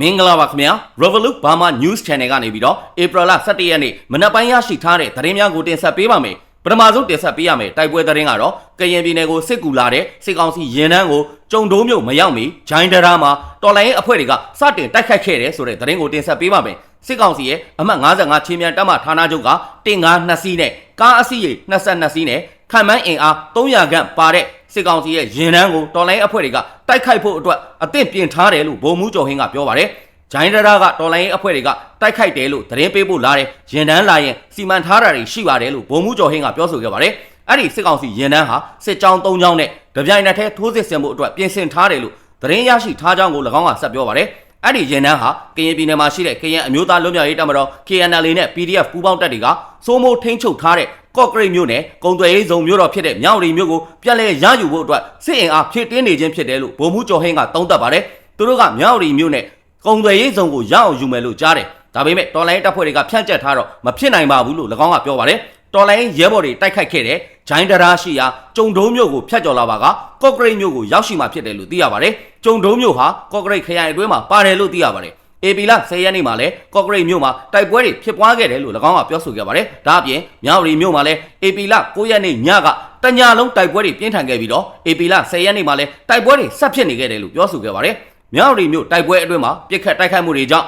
မင်္ဂလာပါခင်ဗျာ Revolut Burma News Channel ကနေပြီးတော့ဧပြီလ17ရက်နေ့မနက်ပိုင်းရရှိထားတဲ့သတင်းများကိုတင်ဆက်ပေးပါမယ်ပထမဆုံးတင်ဆက်ပေးရမယ်တိုက်ပွဲသတင်းကတော့ကရင်ပြည်နယ်ကိုစစ်ကူလာတဲ့စစ်ကောင်စီရင်နှန်းကိုကြုံတုံးမြို့မရောက်မီဂျိုင်းဒရာမှာတော်လိုင်းရေးအဖွဲ့တွေကစတင်တိုက်ခိုက်ခဲ့တယ်ဆိုတဲ့သတင်းကိုတင်ဆက်ပေးပါမယ်စစ်ကောင်စီရဲ့အမှတ်55ချင်းမြန်တပ်မဌာနချုပ်ကတင်ငါ2စီးနဲ့ကားအစီးရေ22စီးနဲ့ခံမှန်းအင်အား300ခန့်ပါတဲ့ စစ်ကောင်စီရဲ့ရင်နှန်းကိုတော်လိုင်းအဖွဲ့တွေကတိုက်ခိုက်ဖို့အတွက်အသင့်ပြင်ထားတယ်လို့ဗိုလ်မှူးကျော်ဟင်းကပြောပါတယ်ဂျိုင်းဒရာကတော်လိုင်းရေးအဖွဲ့တွေကတိုက်ခိုက်တယ်လို့သတင်းပေးဖို့လာတယ်ရင်တန်းလာရင်စီမံထားတာတွေရှိပါတယ်လို့ဗိုလ်မှူးကျော်ဟင်းကပြောဆိုခဲ့ပါတယ်အဲ့ဒီစစ်ကောင်စီရင်တန်းဟာစစ်ကြောင်း၃ကြောင်းနဲ့ကြပြိုင်နက်ထဲထိုးစစ်ဆင်မှုအတွက်ပြင်ဆင်ထားတယ်လို့သတင်းရရှိထားကြောင်းကို၎င်းကဆက်ပြောပါတယ်အဲ့ဒီရင်တန်းဟာကရင်ပြည်နယ်မှာရှိတဲ့ကရင်အမျိုးသားလွတ်မြောက်ရေးတပ်မတော် KNL နဲ့ PDF ပူးပေါင်းတပ်တွေကစိုးမိုးထိန်းချုပ်ထားတဲ့ ကော့ကရိတ်မြို့နယ်ကုံသွယ်ရေးဇုံမြို့တော်ဖြစ်တဲ့မြောက်ရီမြို့ကိုပြန်လည်ရယူဖို့အတွက်စစ်အင်အားဖြည့်တင်းနေခြင်းဖြစ်တယ်လို့ဗိုလ်မှူးကျော်ဟင်းကသုံးသပ်ပါတယ်သူတို့ကမြောက်ရီမြို့နယ်ကုံသွယ်ရေးဇုံကိုရအောင်ယူမယ်လို့ကြားတယ်ဒါပေမဲ့တော်လိုင်းတပ်ဖွဲ့တွေကဖြန့်ကျက်ထားတော့မဖြစ်နိုင်ပါဘူးလို့၎င်းကပြောပါတယ်တော်လိုင်းရဲဘော်တွေတိုက်ခိုက်ခဲ့တဲ့ဂျိုင်းဒရာရှိရာကျုံတုံးမြို့ကိုဖျက်ကျော်လာပါကကော့ကရိတ်မြို့ကိုရောက်ရှိမှဖြစ်တယ်လို့သိရပါတယ်ကျုံတုံးမြို့ဟာကော့ကရိတ်ခရိုင်အတွင်းမှာပါတယ်လို့သိရပါတယ် အေပီလာ10ရက်နေ့မှာလဲကော့ကရိတ်မြို့မှာတိုက်ပွဲတွေဖြစ်ပွားခဲ့တယ်လို့၎င်းကပြောဆိုခဲ့ပါတယ်။ဒါအပြင်မြောက်ရီမြို့မှာလဲအေပီလာ9ရက်နေ့ညကတညာလုံးတိုက်ပွဲတွေပြင်းထန်ခဲ့ပြီးတော့အေပီလာ10ရက်နေ့မှာလဲတိုက်ပွဲတွေဆက်ဖြစ်နေခဲ့တယ်လို့ပြောဆိုခဲ့ပါတယ်။မြောက်ရီမြို့တိုက်ပွဲအတွင်းမှာပြစ်ခတ်တိုက်ခိုက်မှုတွေကြောင့်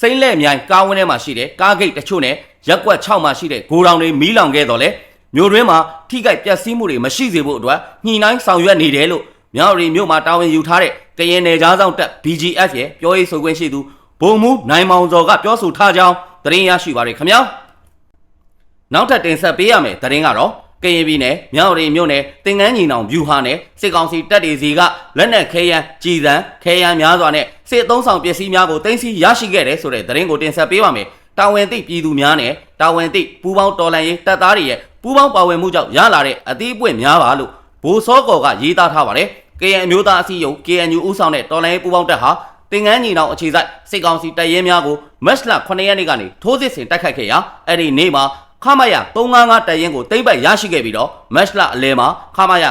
စိမ့်လက်မြိုင်ကားဝင်းထဲမှာရှိတဲ့ကားဂိတ်တချို့နဲ့ရက်ကွက်6မှာရှိတဲ့ဂိုဒေါင်တွေမီးလောင်ခဲ့တော့လဲမြို့တွင်းမှာထိခိုက်ပျက်စီးမှုတွေမရှိစေဖို့အတွက်ညှိနှိုင်းဆောင်ရွက်နေတယ်လို့မြောက်ရီမြို့မှာတာဝန်ယူထားတဲ့ကရင်နယ်ကြားဆောင်တပ် BGF ရဲ့ပြောရေးဆိုခွင့်ရှိသူ ဘုံမူနိုင်မောင်စော်ကပြောဆိုထားကြောင်းသတင်းရရှိပါရခင်ဗျာနောက်ထပ်တင်ဆက်ပေးရမယ်သတင်းကတော့ကရင်ပြည်နယ်မြောက်ရီမြို့နယ်တင်ကန်းညီနောင်ဗျူဟာနယ်စစ်ကောင်စီတပ်တွေစီကလက်နက်ခဲယမ်းကြည်စံခဲယမ်းများစွာနဲ့စစ်အုံဆောင်ပစ္စည်းများကိုတင်စီရရှိခဲ့တယ်ဆိုတဲ့သတင်းကိုတင်ဆက်ပေးပါမယ်တာဝန်သိပြည်သူများနဲ့တာဝန်သိပူးပေါင်းတော်လှန်ရေးတပ်သားတွေရဲ့ပူးပေါင်းပါဝင်မှုကြောင့်ရလာတဲ့အသီးအပွင့်များပါလို့ဘိုးစောကော်ကရေးသားထားပါတယ်။ KN အမျိုးသားအစည်းအရုံး KNU ဦးဆောင်တဲ့တော်လှန်ရေးပူးပေါင်းတပ်ဟာ တင်ငန်းညီနောင်အခြေစိုက်စစ်ကောင်စီတပ်ရဲများကိုမတ်လ9ရက်နေ့ကနေထိုးစစ်ဆင်တိုက်ခိုက်ခဲ့ရာအဲ့ဒီနေ့မှာခမရ355တပ်ရင်းကိုတိမ့်ပိုက်ရရှိခဲ့ပြီးတော့မတ်လအလဲမှာခမရ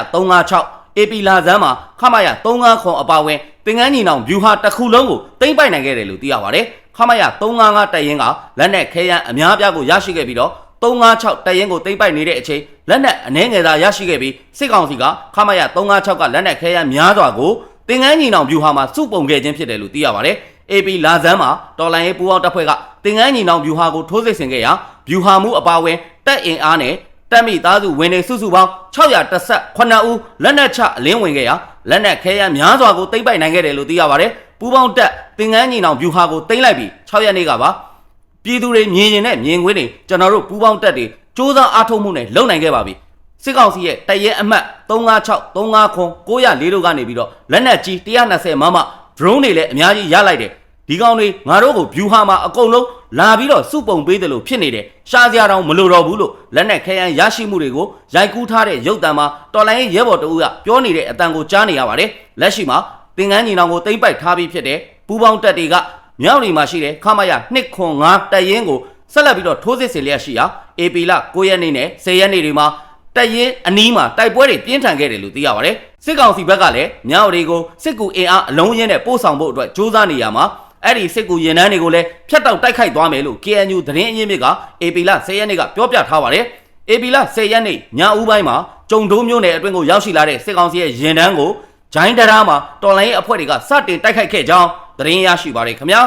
356 AP လာဇန်းမှာခမရ35ခွန်အပါဝင်တင်ငန်းညီနောင်ဗျူဟာတစ်ခုလုံးကိုတိမ့်ပိုက်နိုင်ခဲ့တယ်လို့သိရပါတယ်ခမရ355တပ်ရင်းကလက်နက်ခဲယမ်းအများအပြားကိုရရှိခဲ့ပြီးတော့356တပ်ရင်းကိုတိမ့်ပိုက်နေတဲ့အချိန်လက်နက်အနှဲငယ်သာရရှိခဲ့ပြီးစစ်ကောင်စီကခမရ356ကလက်နက်ခဲယမ်းများစွာကို တင်ငန်းညီနောင်ဗျူဟာမှာစုပုံခဲ့ခြင်းဖြစ်တယ်လို့သိရပါတယ်။ AP လာဇန်းမှာတော်လိုင်းရေးပူးပေါင်းတပ်ဖွဲ့ကတင်ငန်းညီနောင်ဗျူဟာကိုထိုးစစ်ဆင်ခဲ့ရာဗျူဟာမှုအပါအဝင်တပ်အင်အားနဲ့တပ်မိသားစုဝင်နေစုစုပေါင်း618ဦးလက်နက်ချအလင်းဝင်ခဲ့ရာလက်နက်ခဲယမ်းများစွာကိုတိမ့်ပိုက်နိုင်ခဲ့တယ်လို့သိရပါတယ်။ပူးပေါင်းတပ်တင်ငန်းညီနောင်ဗျူဟာကိုတိမ့်လိုက်ပြီး6ရက်နေ့ကပါပြည်သူတွေမြင်ရင်နဲ့မြင်ကွင်းတွေကျွန်တော်တို့ပူးပေါင်းတပ်တွေစ조사အားထုတ်မှုနဲ့လုံနိုင်ခဲ့ပါပြီ။ စစ်ကောင်စီရဲ့တရဲအမှတ်356 35ခွန်904တို့ကနေပြီးတော့လက်နက်ကြီး120မမ drone တွေလည်းအများကြီးရလိုက်တယ်ဒီကောင်တွေငါတို့ကို view ဟာမှာအကုန်လုံးလာပြီးတော့စုပုံပေးတယ်လို့ဖြစ်နေတယ်ရှားစရာတောင်မလိုတော့ဘူးလို့လက်နက်ခဲယမ်းရရှိမှုတွေကိုရိုက်ကူးထားတဲ့ရုပ်တံမှာတော်လိုင်းရဲဘော်တဦးကပြောနေတဲ့အတန်ကိုကြားနေရပါတယ်လက်ရှိမှာသင်္ကန်းညီနောင်ကိုတိမ့်ပိုက်ထားပြီးဖြစ်တဲ့ပူပေါင်းတက်တွေကမြောက်ရီမှာရှိတဲ့ခမရ205တပ်ရင်းကိုဆက်လက်ပြီးတော့ထိုးစစ်ဆင်လျက်ရှိရာ AP လ9ရက်နေ့နဲ့10ရက်နေ့တွေမှာ တပ်ရင်းအနီးမှာတိုက်ပွဲတွေပြင်းထန်ခဲ့တယ်လို့သိရပါတယ်စစ်ကောင်စီဘက်ကလည်းမြောက်ရီကိုစစ်ကူအင်အားအလုံးရင်းနဲ့ပို့ဆောင်ဖို့အတွက်စ조사နေရမှာအဲ့ဒီစစ်ကူရင်နှန်းတွေကိုလည်းဖျက်တောက်တိုက်ခိုက်သွားမယ်လို့ KNU သတင်းအရင်းမြစ်က AP လ10ရက်နေ့ကပြောပြထားပါတယ် AP လ10ရက်နေ့ညဦးပိုင်းမှာကြုံတိုးမြို့နယ်အတွင်းကိုရောက်ရှိလာတဲ့စစ်ကောင်စီရဲ့ရင်နှန်းကိုဂျိုင်းဒရာမှာတော်လိုင်းရေးအဖွဲ့တွေကစတင်တိုက်ခိုက်ခဲ့ကြောင်းသတင်းရရှိပါတယ်ခင်ဗျာ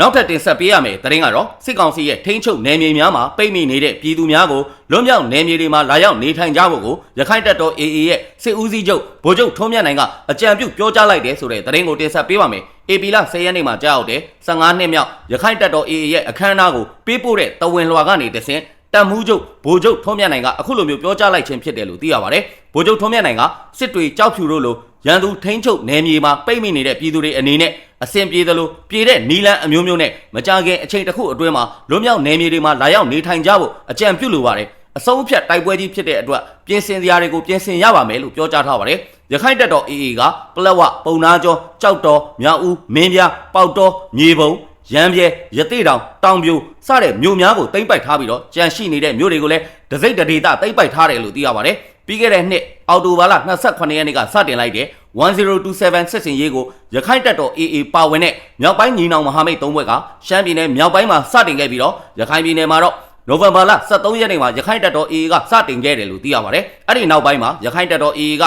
နောက်ထပ်တင်ဆက်ပေးရမယ်သတင်းကတော့စစ်ကောင်စီရဲ့ထိန်းချုပ်နယ်မြေများမှာပိတ်မိနေတဲ့ပြည်သူများကိုလွတ်မြောက်နယ်မြေတွေမှာလာရောက်နေထိုင်ကြဖို့ကိုရခိုင်တပ်တော် AA ရဲ့စစ်ဦးစီးချုပ်ဗိုလ်ချုပ်ထွန်းမြတ်နိုင်ကအကြံပြုပြောကြားလိုက်တယ်ဆိုတဲ့သတင်းကိုတင်ဆက်ပေးပါမယ်။ AP လ10ရက်နေ့မှာကြားရောက်တဲ့15နှစ်မြောက်ရခိုင်တပ်တော် AA ရဲ့အခမ်းအနားကိုပေးပို့တဲ့တဝင်လွှာကနေတဆင့်တပ်မှုချုပ်ဗိုလ်ချုပ်ထွန်းမြတ်နိုင်ကအခုလိုမျိုးပြောကြားလိုက်ခြင်းဖြစ်တယ်လို့သိရပါတယ်။ဗိုလ်ချုပ်ထွန်းမြတ်နိုင်ကစစ်တွေကြောက်ဖြူတို့လို ရန်သူထိန်းချုပ်နယ်မြေမှာပိတ်မိနေတဲ့ပြည်သူတွေအနေနဲ့အဆင်ပြေသလိုပြည်တဲ့နီလန်းအမျိုးမျိုးနဲ့မကြခင်အချိန်တစ်ခုအတွင်းမှာလွတ်မြောက်နယ်မြေတွေမှာလာရောက်နေထိုင်ကြဖို့အကြံပြုလိုပါတယ်အစုံဖြတ်တိုက်ပွဲကြီးဖြစ်တဲ့အတွက်ပြင်ဆင်စရာတွေကိုပြင်ဆင်ရပါမယ်လို့ပြောကြားထားပါတယ်ရခိုင်တပ်တော် AA ကပလက်ဝပုံနာကျော်ကြောက်တော်မြောက်ဦးမင်းပြပေါက်တော်မြေပုံရမ်းပြဲရတိတောင်တောင်ပြိုစတဲ့မြို့များကိုတိမ့်ပိုက်ထားပြီးတော့ကြံရှိနေတဲ့မြို့တွေကိုလည်းဒစိတ်တဒေတာတိမ့်ပိုက်ထားတယ်လို့သိရပါတယ် ပြီးခဲ့တဲ့နှစ်အော်တိုဘာလ28ရက်နေ့ကစတင်လိုက်တဲ့1027စစ်စင်ရေးကိုရခိုင်တပ်တော် AA ပါဝင်တဲ့မြောက်ပိုင်းညီနောင်မဟာမိတ်၃ဘက်ကရှမ်းပြည်နယ်မြောက်ပိုင်းမှာစတင်ခဲ့ပြီးတော့ရခိုင်ပြည်နယ်မှာတော့နိုဝင်ဘာလ23ရက်နေ့မှာရခိုင်တပ်တော် AA ကစတင်ခဲ့တယ်လို့သိရပါတယ်။အဲ့ဒီနောက်ပိုင်းမှာရခိုင်တပ်တော် AA က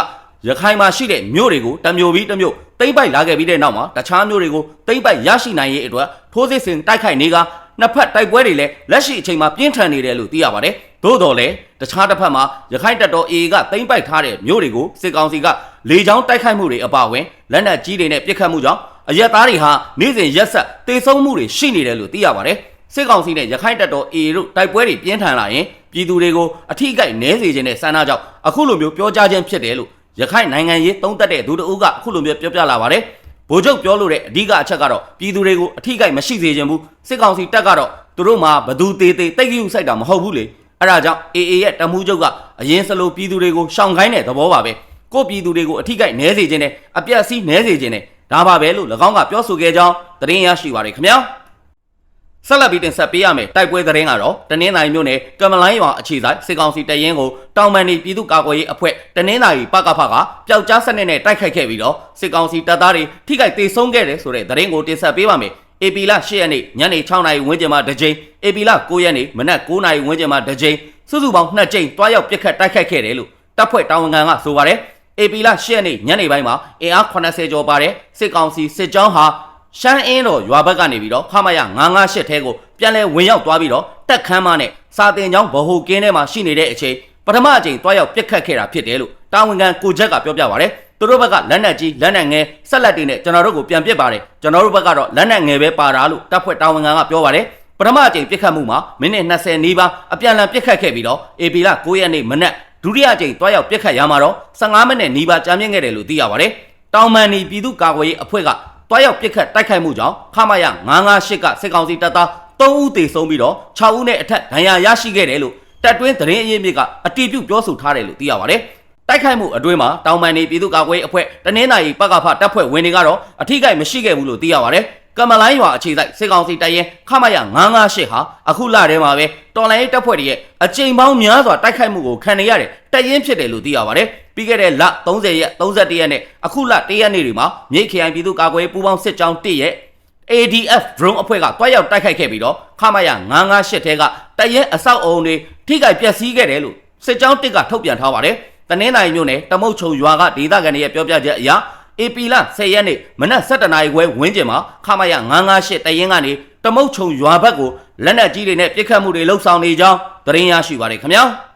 ရခိုင်မှာရှိတဲ့မြို့တွေကိုတမျိုးပြီးတမျိုးတိမ့်ပိုက်လာခဲ့ပြီးတဲ့နောက်မှာတခြားမြို့တွေကိုတိမ့်ပိုက်ရရှိနိုင်ရေးအတွက်ထိုးစစ်ဆင်တိုက်ခိုက်နေက နှစ်ဖက်တိုက်ပွဲတွေလည်းလက်ရှိအချိန်မှာပြင်းထန်နေတယ်လို့သိရပါတယ်။သို့တော်လည်းတခြားတစ်ဖက်မှာရခိုင်တပ်တော် AA ကတိမ့်ပိုက်ထားတဲ့မြို့တွေကိုစစ်ကောင်စီကလေကြောင်းတိုက်ခိုက်မှုတွေအပါအဝင်လက်နက်ကြီးတွေနဲ့ပစ်ခတ်မှုကြောင့်အရက်သားတွေဟာနေ့စဉ်ရက်ဆက်တေဆုံးမှုတွေရှိနေတယ်လို့သိရပါတယ်။စစ်ကောင်စီနဲ့ရခိုင်တပ်တော် AA တို့တိုက်ပွဲတွေပြင်းထန်လာရင်ပြည်သူတွေကိုအထိကိနည်းစေခြင်းနဲ့ဆန္ဒကြောင့်အခုလိုမျိုးပြောကြားခြင်းဖြစ်တယ်လို့ရခိုင်နိုင်ငံရေးသုံးသက်တဲ့သူတအုပ်ကအခုလိုမျိုးပြောပြလာပါတယ်။ ဗိုလ်ချုပ်ပြောလို့တဲ့အဓိကအချက်ကတော့ပြည်သူတွေကိုအထိကိမရှိစေခြင်းဘူးစစ်ကောင်စီတပ်ကတော့သူတို့မှာဘသူသေးသေးတိတ်ကြီးဥဆိုင်တာမဟုတ်ဘူးလေအဲ့ဒါကြောင့် AA ရဲ့တမှုချုပ်ကအရင်စလိုပြည်သူတွေကိုရှောင်ခိုင်းတဲ့သဘောပါပဲကိုပြည်သူတွေကိုအထိကိနည်းစေခြင်းနဲ့အပြတ်စီးနည်းစေခြင်းနဲ့ဒါပါပဲလို့၎င်းကပြောဆိုခဲ့ကြောင်းသတင်းရရှိပါရခင်ဗျာ ဆက်လက်ပြီးတင်ဆက်ပေးရမယ်တိုက်ပွဲသတင်းကတော့တနင်္သာရီမြို့နယ်ကမလိုင်းရွာအခြေဆိုင်စစ်ကောင်စီတရင်ကိုတောင်ပန်ဒီပြည်သူ့ကာကွယ်ရေးအဖွဲ့တနင်္သာရီပကဖကပျောက်ကြားစနစ်နဲ့တိုက်ခိုက်ခဲ့ပြီးတော့စစ်ကောင်စီတပ်သားတွေထိခိုက်ဒေဆုံးခဲ့တယ်ဆိုတဲ့သတင်းကိုတင်ဆက်ပေးပါမယ်။ AP လ10ရက်နေ့ညနေ6နာရီဝန်းကျင်မှာတစ်ကြိမ် AP လ9ရက်နေ့မနက်9နာရီဝန်းကျင်မှာတစ်ကြိမ်စုစုပေါင်း2ကြိမ်တွားရောက်ပစ်ခတ်တိုက်ခိုက်ခဲ့တယ်လို့တပ်ဖွဲ့တာဝန်ခံကဆိုပါတယ်။ AP လ10ရက်နေ့ညနေပိုင်းမှာအင်အား80ကျော်ပါတဲ့စစ်ကောင်စီစစ်ကြောင်းဟာ ရှမ်းအင်းတော်ရွာဘက်ကနေပြီးတော့ခမရ958ထဲကိုပြန်လဲဝင်ရောက်သွားပြီးတော့တက်ခမ်းမနဲ့စာတင်ကျောင်းဗဟိုကင်းထဲမှာရှိနေတဲ့အချိန်ပထမအချိန်တွားရောက်ပြစ်ခတ်ခဲ့တာဖြစ်တယ်လို့တာဝန်ခံကိုချက်ကပြောပြပါဗျ။သူတို့ဘက်ကလက်နက်ကြီးလက်နက်ငယ်ဆက်လက်တွေနဲ့ကျွန်တော်တို့ကိုပြန်ပစ်ပါတယ်။ကျွန်တော်တို့ဘက်ကတော့လက်နက်ငယ်ပဲပါတာလို့တပ်ဖွဲ့တာဝန်ခံကပြောပါတယ်။ပထမအချိန်ပြစ်ခတ်မှုမှာမိနစ်20နီးပါးအပြန်အလှန်ပြစ်ခတ်ခဲ့ပြီးတော့ AP လ9ရက်နေ့မနက်ဒုတိယအချိန်တွားရောက်ပြစ်ခတ်ရမှာတော့15မိနစ်နီးပါးကြာမြင့်ခဲ့တယ်လို့သိရပါတယ်။တောင်မန်နီပြည်သူ့ကာကွယ်ရေးအဖွဲ့က တွားရောက်ပြစ်ခတ်တိုက်ခိုက်မှုကြောင့်ခမရ958ကစစ်ကောင်စီတပ်သား3ဦးသေဆုံးပြီးတော့6ဦးနဲ့အထက်ဒဏ်ရာရရှိခဲ့တယ်လို့တပ်တွင်းသတင်းအရင်းမြစ်ကအတည်ပြုပြောဆိုထားတယ်လို့သိရပါတယ်။တိုက်ခိုက်မှုအတွင်းမှာတောင်ပန်နေပြည်သူ့ကာကွယ်အဖွဲ့တနင်္သာရီပကဖတပ်ဖွဲ့ဝင်တွေကတော့အထိကိမရှိခဲ့ဘူးလို့သိရပါတယ်။ ကမလိုင်းရွာအခြေစိုက်စစ်ကောင်စီတပ်ရင်ခမရ958ဟာအခုလထဲမှာပဲတော်လိုင်းတပ်ဖွဲ့တွေရဲ့အကြိမ်ပေါင်းများစွာတိုက်ခိုက်မှုကိုခံနေရတဲ့တပ်ရင်းဖြစ်တယ်လို့သိရပါတယ်။ပြီးခဲ့တဲ့လ30ရက်31ရက်နဲ့အခုလ1ရက်နေ့တွေမှာမြိတ်ခရိုင်ပြည်သူ့ကာကွယ်ရေးပူးပေါင်းစစ်ကြောင်း1ရဲ့ ADF drone အဖွဲ့ကတွားရောက်တိုက်ခိုက်ခဲ့ပြီးတော့ခမရ958ထဲကတရဲအဆောက်အုံတွေထိခိုက်ပျက်စီးခဲ့တယ်လို့စစ်ကြောင်းတစ်ကထုတ်ပြန်ထားပါတယ်။တနင်္လာရီမြို့နယ်တမုတ်ချုံရွာကဒေသခံတွေရဲ့ပြောပြချက်အရ AP လ10ရက်နေ့မနက်7:00နာရီခွဲဝန်းကျင်မှာခမရ958တရင်ကနေတမုတ်ချုံရွာဘက်ကိုလက်နက်ကြီးတွေနဲ့ပစ်ခတ်မှုတွေလှုပ်ဆောင်နေကြောင်းသတင်းရရှိပါတယ်ခင်ဗျာ။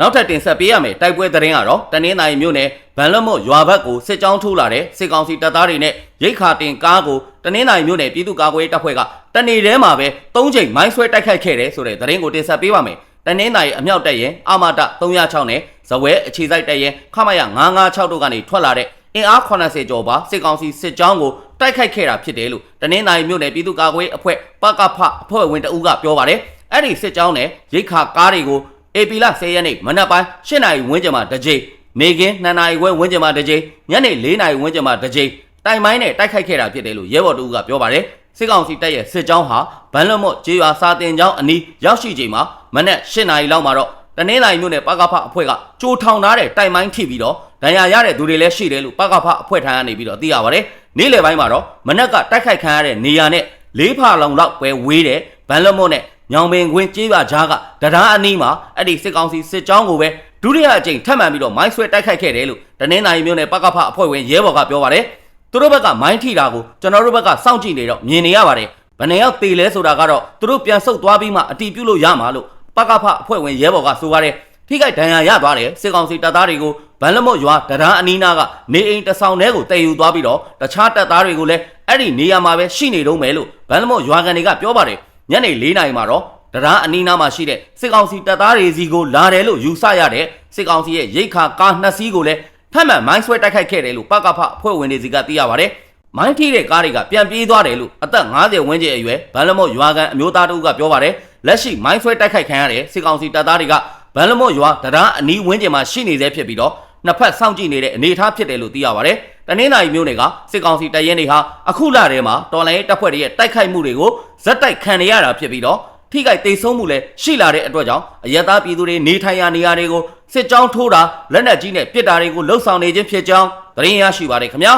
နောက်ထပ်တင်ဆက်ပေးရမယ်တိုက်ပွဲသတင်းကတော့တနင်္သာရီမြို့နယ်ဗန်လွတ်မို့ရွာဘက်ကိုစစ်ကြောင်းထိုးလာတဲ့စစ်ကောင်စီတပ်သားတွေနဲ့ရိတ်ခါတင်ကားကိုတနင်္သာရီမြို့နယ်ပြည်သူ့ကာကွယ်ရေးတပ်ဖွဲ့ကတနေ့တည်းမှာပဲ၃ချိန်မိုင်းဆွဲတိုက်ခိုက်ခဲ့တယ်ဆိုတဲ့သတင်းကိုတင်ဆက်ပေးပါမယ်တနင်္သာရီအမြောက်တပ်ရင်အာမတ306နဲ့ဇဝဲအခြေစိုက်တပ်ရင်ခမရ956တို့ကနေထွက်လာတဲ့ အင်အား80ကျော်ပါစစ်ကောင်စီစစ်ကြောင်းကိုတိုက်ခိုက်ခဲ့တာဖြစ်တယ်လို့တနင်္သာရီမြို့နယ်ပြည်သူ့ကာကွယ်ရေးအဖွဲ့ပကဖအဖွဲ့ဝင်တအူးကပြောပါတယ်အဲ့ဒီစစ်ကြောင်းနဲ့ရိတ်ခါကားတွေကို AP လ10ရက်နေ့မနက်ပိုင်း8နာရီဝန်းကျင်မှာတစ်ကြိမ်နေကင်း2နာရီခွဲဝန်းကျင်မှာတစ်ကြိမ်ညနေ4နာရီဝန်းကျင်မှာတစ်ကြိမ်တိုင်မိုင်းနဲ့တိုက်ခိုက်ခဲ့တာဖြစ်တယ်လို့ရဲဘော်တူကပြောပါတယ်စစ်ကောင်စီတပ်ရဲ့စစ်ကြောင်းဟာဗန်လွတ်မော့ကျေးရွာစာတင်ကျောင်းအနီးရောက်ရှိချိန်မှာမနက်8နာရီလောက်မှာတော့တနင်္လာရီမြို့နယ်ပကဖအဖွဲ့ကကြိုထောင်ထားတဲ့တိုင်မိုင်းထိပြီးတော့ ဒဏ်ရာရတဲ့သူတွေလည်းရှိတယ်လို့ပကဖအဖွဲ့ထံကနေပြီးတော့သိရပါတယ်နေ့လယ်ပိုင်းမှာတော့မနက်ကတိုက်ခိုက်ခံရတဲ့နေရာနဲ့လေးဖာလောင်လောက်ပဲဝေးတယ်ဗန်လွတ်မော့နဲ့ညောင်ပင်ခွင်းကျေးရွာကြားကတရားအနီးမှာအဲ့ဒီစစ်ကောင်စီစစ်ကြောင်းကိုပဲဒုတိယအကြိမ်ထပ်မံပြီးတော့မိုင်းဆွဲတိုက်ခိုက်ခဲ့တယ်လို့တနင်္လာရီမြို့နယ်ပကဖအဖွဲ့ဝင်ရဲဘော်ကပြောပါတယ်သူတို့ဘက်ကမိုင်းထိတာကိုကျွန်တော်တို့ဘက်ကစောင့်ကြည့်နေတော့မြင်နေရပါတယ်ဘယ်နှယောက်တေလဲဆိုတာကတော့သူတို့ပြန်ဆုတ်သွားပြီးမှအတီးပြုတ်လို့ရမှာလို့ပကဖအဖွဲ့ဝင်ရဲဘော်ကဆိုပါတယ် ထိခိုက်ဒဏ်ရာရသွားတယ်စစ်ကောင်စီတပ်သားတွေကိုဗန်လမော့ရွာတရားအနီးနားကနေအိမ်တဆောင်ထဲကိုတည်ယူသွားပြီးတော့တခြားတပ်သားတွေကိုလည်းအဲ့ဒီနေရာမှာပဲရှိနေတော့မယ်လို့ဗန်လမော့ရွာကန်တွေကပြောပါတယ်ညနေ၄နာရီမှာတော့တရားအနီးနားမှာရှိတဲ့စစ်ကောင်စီတပ်သားတွေစီကိုလာတယ်လို့ယူဆရတဲ့စစ်ကောင်စီရဲ့ရိတ်ခါကားနှစ်စီးကိုလည်းထပ်မံမိုင်းဆွဲတိုက်ခိုက်ခဲ့တယ်လို့ပကဖအဖွဲ့ဝင်တွေစီကသိရပါတယ်။မိုင်းထိတဲ့ကားတွေကပြန်ပြေးသွားတယ်လို့အသက်50ဝန်းကျင်အရွယ်ဗန်လမော့ရွာကန်အမျိုးသားတို့ကပြောပါတယ်။လက်ရှိမိုင်းဆွဲတိုက်ခိုက်ခံရတဲ့စစ်ကောင်စီတပ်သားတွေက ဗန်လမော့ရွာတရားအနီးဝန်းကျင်မှာရှိနေသေးဖြစ်ပြီးတော့နှစ်ဖက်စောင့်ကြည့်နေတဲ့အနေအထားဖြစ်တယ်လို့သိရပါတယ်။တနင်္လာရီမြို့နယ်ကစစ်ကောင်စီတပ်ရင်းတွေဟာအခုလထဲမှာတော်လိုင်းတပ်ဖွဲ့တွေရဲ့တိုက်ခိုက်မှုတွေကိုဇက်တိုက်ခံနေရတာဖြစ်ပြီးတော့ထိခိုက်တိတ်ဆုံးမှုလည်းရှိလာတဲ့အတွက်ကြောင့်အယက်သားပြည်သူတွေနေထိုင်ရာနေရာတွေကိုစစ်ကြောင်းထိုးတာလက်နက်ကြီးနဲ့ပစ်တာတွေကိုလှုပ်ဆောင်နေခြင်းဖြစ်ကြောင်းသတင်းရရှိပါတယ်ခင်ဗျာ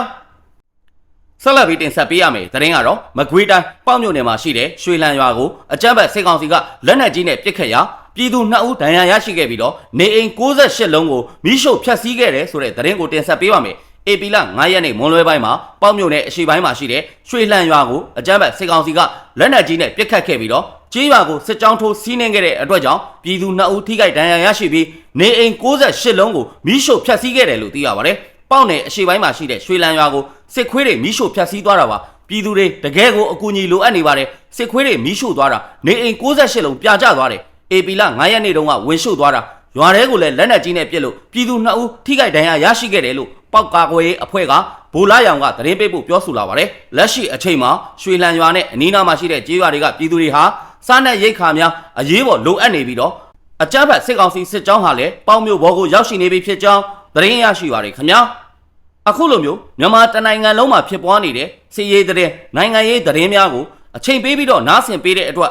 ဆက်လက်ပြီးတင်ဆက်ပေးရမယ်သတင်းကတော့မကွေးတိုင်းပေါ့မြို့နယ်မှာရှိတဲ့ရွှေလန်းရွာကိုအကြမ်းဖက်စစ်ကောင်စီကလက်နက်ကြီးနဲ့ပစ်ခတ်ရာ ပြည်သူ2ဦးဒဏ်ရာရရှိခဲ့ပြီးတော့နေအိမ်68လုံးကိုမိရှို့ဖျက်ဆီးခဲ့တယ်ဆိုတဲ့သတင်းကိုတင်ဆက်ပေးပါမယ်အေပီလာ9ရက်နေ့မွန်လွဲပိုင်းမှာပေါ့မြို့နယ်အရှိပိုင်းမှာရှိတဲ့ရွှေလန်းရွာကိုအကြမ်းဖက်စစ်ကောင်စီကလက်နက်ကြီးနဲ့ပစ်ခတ်ခဲ့ပြီးတော့ကြေးရွာကိုစစ်ကြောင်းထိုးစီးနှင်းခဲ့တဲ့အတွက်ကြောင့်ပြည်သူ2ဦးထိခိုက်ဒဏ်ရာရရှိပြီးနေအိမ်68လုံးကိုမိရှို့ဖျက်ဆီးခဲ့တယ်လို့သိရပါတယ်။ပေါ့နယ်အရှိပိုင်းမှာရှိတဲ့ရွှေလန်းရွာကိုစစ်ခွေးတွေမိရှို့ဖျက်ဆီးသွားတာပါပြည်သူတွေတကယ်ကိုအကူအညီလိုအပ်နေပါတယ်စစ်ခွေးတွေမိရှို့သွားတာနေအိမ်68လုံးပြာကျသွားတယ် အေပီလာ9ရက်နေ့တုန်းကဝင်ရှို့သွားတာရွာထဲကိုလည်းလက်နက်ကြီးနဲ့ပစ်လို့ပြည်သူ2ဦးထိခိုက်ဒဏ်ရာရရှိခဲ့တယ်လို့ပောက်ကာကွယ်ရေးအဖွဲ့ကဘိုလာရောင်ကသတင်းပေးဖို့ပြောဆိုလာပါတယ်လက်ရှိအချိန်မှာရွှေလန်းရွာနဲ့အနီးနားမှာရှိတဲ့ကျေးရွာတွေကပြည်သူတွေဟာစားနပ်ရိက္ခာများအရေးပေါ်လိုအပ်နေပြီးတော့အကြမ်းဖက်စစ်ကောင်စီစစ်ကြောင်းဟာလည်းပေါင်းမျိုးဘောကိုရောက်ရှိနေပြီဖြစ်ကြောင်းသတင်းရရှိပါတယ်ခင်ဗျာအခုလိုမျိုးမြန်မာတနိုင်ငံလုံးမှာဖြစ်ပွားနေတဲ့စီရေးတဲ့နိုင်ငံရေးသတင်းများကိုအချိန်ပေးပြီးတော့နားဆင်ပေးတဲ့အတွက်